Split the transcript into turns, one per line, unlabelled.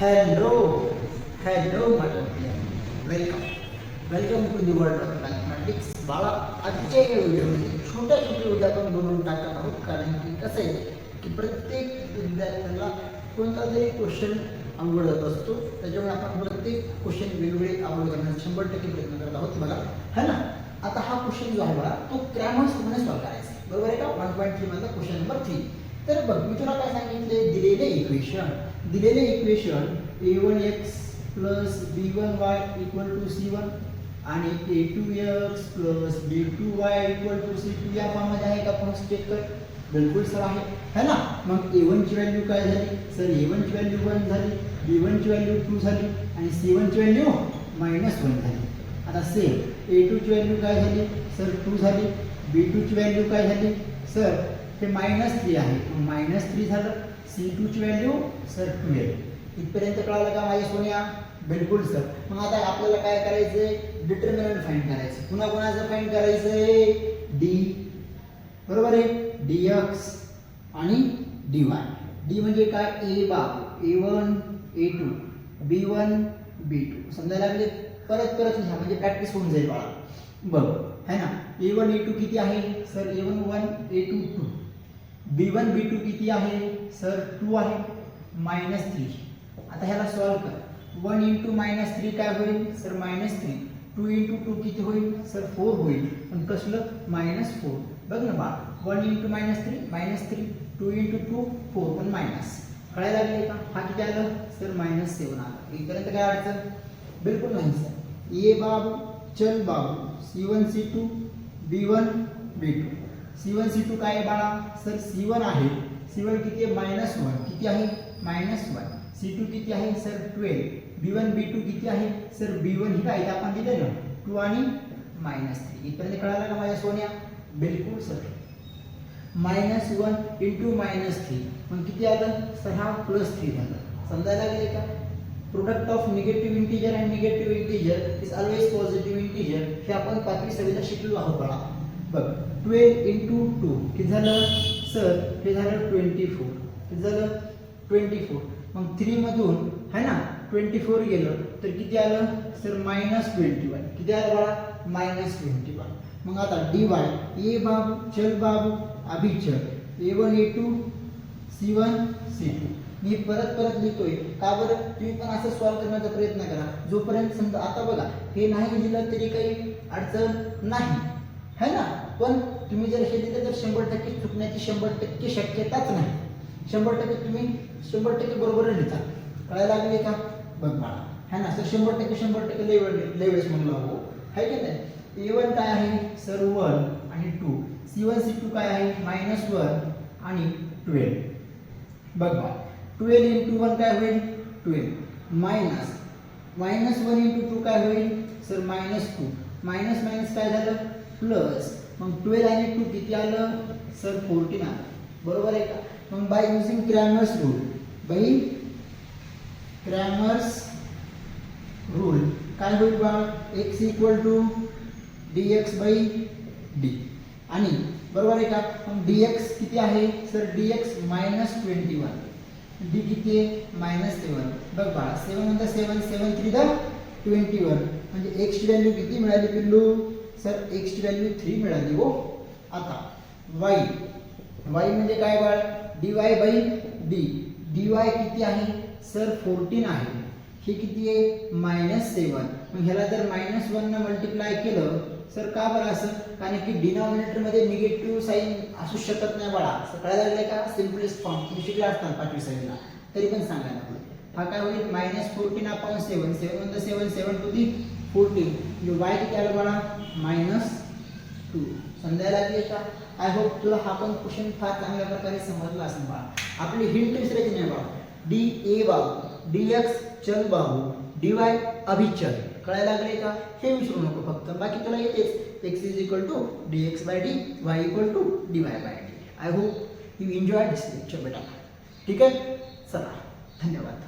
Hello hello माझं welcome welcome to the world of mathematics बाळा आजच्या या व्हिडिओमध्ये छोट्या छोट्या उद्या बनवून टाकत आहोत. कारण की कसं आहे की प्रत्येक विद्यार्थ्याला कोणता तरी क्वेश्चन अवघड जात असतो. त्याच्यामुळे आपण प्रत्येक क्वेश्चन वेगवेगळे आवड करण्याचा शंभर टक्के प्रयत्न करत आहोत. बघा है ना? आता हा क्वेश्चन जो आहे बघा तो क्रॅमर्समध्ये सॉल्व करायचा आहे. बरोबर आहे का? वन पॉईंट थ्री मधला क्वेश्चन नंबर थ्री तर बघ मी तुला काय सांगितले दिलेले इक्वेशन दिलेले equation A one X plus B one Y equal to C one आणि A two X plus B two Y equal to C two या फॉर्ममध्ये आहे का? फॉर्म चेक कर. बिलकुल सर आहे. है ना? मग ए वनची व्हॅल्यू काय झाली? सर ए वनची व्हॅल्यू वन झाली बी वनची व्हॅल्यू टू झाली आणि सी वनची व्हॅल्यू मायनस वन झाली. आता सेम ए टूची व्हॅल्यू काय झाली? सर टू झाली. बी टूची व्हॅल्यू काय झाली? सर ते मायनस थ्री आहे. मायनस थ्री झालं. सी टूची व्हॅल्यू सर ट्वेल्व इथपर्यंत कळालं का माझ्या सोन्या? बिलकुल सर मग आता आपल्याला काय करायचंय? डिटर्मिनंट फाईंड करायचं पुन्हा कोणाचं फाईंड करायचंय? डी बरोबर आहे? डी एक्स आणि डी वाय डी म्हणजे काय? ए बाब A one A two B one B two समजायला लागले? परत परत लिहा. म्हणजे प्रॅक्टिस होऊन जाईल बाळा. बघ. है ना? ए वन ए टू किती आहे? Sir A one one A two two B one B two किती आहे? सर टू आहे. मायनस थ्री आता ह्याला सॉल्व कर. वन इंटू मायनस थ्री काय होईल? Sir minus three two into two किती होईल? सर फोर होईल. पण कसलं? मायनस फोर बघ ना बा one into minus three minus three two into two four पण मायनस कळायला लागले का? हा किती आलं? सर मायनस सेवन आलं. इथपर्यंत काय अडचण? बिलकुल नाही सर. ए बाबू चल बाबू. C one C two B one B two C one C two काय आहे बाळा? सर सी वन आहे. सी वन किती आहे? मायनस वन किती आहे? मायनस वन सी टू किती आहे? Sir twelve B one B two किती आहे? सर बी वन ही काय आपण दिलं ना टू आणि मायनस थ्री इथपर्यंत कळालं का माझ्या सोन्या? बिलकुल sir. Minus one into minus three मग किती आलं? सर हा प्लस थ्री झालं. समजायला गेले का? Product of negative integer and negative integer is always positive integer हे आपण पाचवी सविता शिकलो आहोत बघा बघ. ट्वेल्व इंटू टू किती झालं सर हे झालं ट्वेंटी फोर किती झालं ट्वेंटी फोर मग थ्रीमधून है ना ट्वेंटी फोर गेलं तर किती आलं? सर मायनस ट्वेंटी वन किती आलं बाळा? मायनस ट्वेंटी वन मग आता डी वाय ए बाबू चल बाबू अभि चल. A one A two C one C two मी परत परत लिहितोय. का बरं? तुम्ही पण असं सॉल्व्ह करण्याचा प्रयत्न करा. जोपर्यंत समजा आता बघा हे नाही लिहिलं तरी काही अडचण नाही. है ना? पण तुम्ही जर हे दिलं तर शंभर टक्के चुकण्याची शंभर टक्के शक्यताच नाही. शंभर टक्के तुम्ही शंभर टक्के बरोबर लिहिता. कळायला लागले का? बघ बाळा. है ना? सर शंभर टक्के शंभर टक्के लय वेळ लय वेळेस म्हणून हो है की नाही? ए वन काय आहे? सर वन आणि two C one C two काय आहे? मायनस वन आणि ट्वेल्व बघ बा ट्वेल्व इंटू वन काय होईल? Twelve minus minus one into two काय होईल? Sir minus two minus minus काय झालं? प्लस मग ट्वेल्व आणि टू किती आलं? सर फोर्टीन आलं. बरोबर आहे का? मग by using Cramer's rule by Cramer's rule काय होईल बा? X equal to D X by D आणि बरोबर आहे का? मग डी एक्स किती आहे? Sir D X minus twenty one D किती आहे? मायनस सेवन बघ बाळा seven the seven seven three the twenty one म्हणजे एक्सची म्हणजे व्हॅल्यू किती मिळाली पिल्लू? सर एक्सची व्हॅल्यू थ्री मिळाली हो. आता वाई वाई म्हणजे काय बाळ? D Y by D D Y किती आहे? सर फोर्टीन आहे. हे किती आहे? मायनस सेवन मग ह्याला जर मायनस वननं मल्टिप्लाय केलं सर का बरं असं? कारण की डिनॉमिनेटरमध्ये निगेटिव्ह साईन असू शकत नाही बाळा. सगळ्या कळायला का? सिम्पलेस्ट फॉर्म तुम्ही शिकला असतात पाचवी साईडला. तरी पण सांगायला हा काय होईल? Minus fourteen upon seven seven the seven seven two the fourteen Y वाईट आलं बाळा मायनस टू समजायला लागले का आय होप तुला हा पण क्वेश्चन फार चांगल्या प्रकारे समजला असेल बाळा. आपली हिंट विसरायची नाही बाळा. डी ए बाहू डी एक्स चल बाहू डी वाय अभिचल. कळायला लागले का? हे विसरू नको फक्त. बाकी तुला येतेच X is equal to D X by D Y equal to D Y by D I hope you enjoy this lecture बेटा. ठीक आहे? चला. धन्यवाद.